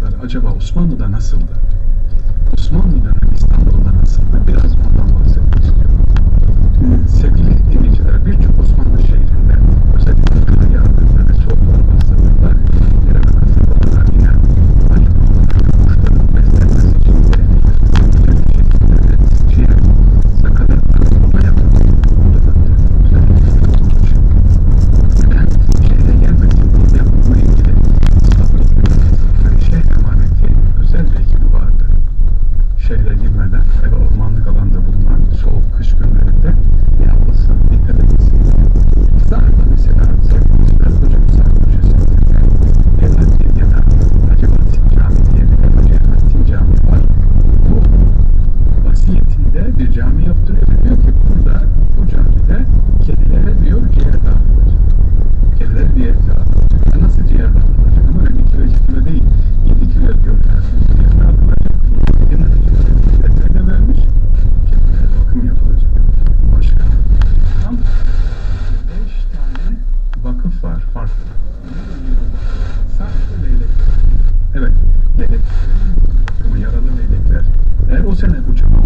topraklar acaba Osmanlı'da nasıldı? Osmanlı'da funciona mucho.